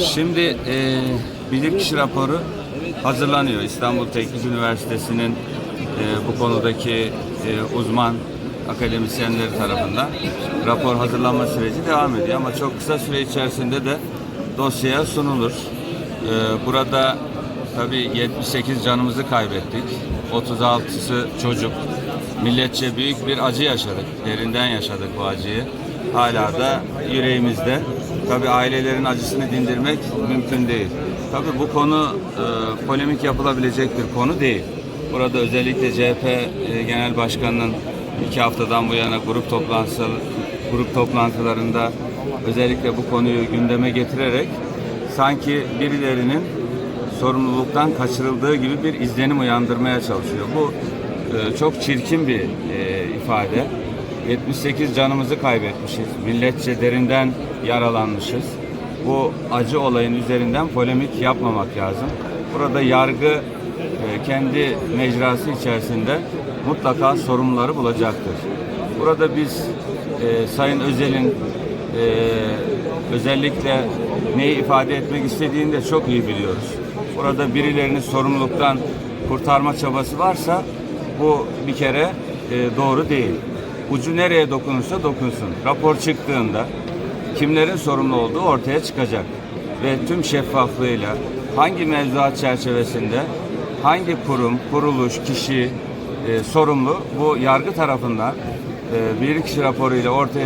Şimdi e, bilirkişi raporu hazırlanıyor. İstanbul Teknik Üniversitesi'nin e, bu konudaki e, uzman akademisyenleri tarafından rapor hazırlanma süreci devam ediyor. Ama çok kısa süre içerisinde de dosyaya sunulur. E, burada tabii 78 canımızı kaybettik. 36'sı çocuk. Milletçe büyük bir acı yaşadık. Derinden yaşadık bu acıyı. Hala da yüreğimizde. Tabii ailelerin acısını dindirmek mümkün değil. Tabii bu konu e, polemik yapılabilecek bir konu değil. Burada özellikle CHP e, Genel Başkanı'nın iki haftadan bu yana grup toplantısı grup toplantılarında özellikle bu konuyu gündeme getirerek sanki birilerinin sorumluluktan kaçırıldığı gibi bir izlenim uyandırmaya çalışıyor. Bu e, çok çirkin bir e, ifade. 78 canımızı kaybetmişiz. Milletçe derinden yaralanmışız. Bu acı olayın üzerinden polemik yapmamak lazım. Burada yargı e, kendi mecrası içerisinde mutlaka sorumluları bulacaktır. Burada biz e, Sayın Özel'in e, özellikle neyi ifade etmek istediğini de çok iyi biliyoruz. Burada birilerinin sorumluluktan kurtarma çabası varsa bu bir kere e, doğru değil. Ucu nereye dokunursa dokunsun. Rapor çıktığında kimlerin sorumlu olduğu ortaya çıkacak. Ve tüm şeffaflığıyla hangi mevzuat çerçevesinde hangi kurum, kuruluş, kişi e, sorumlu bu yargı tarafından e, bilirkişi raporuyla ortaya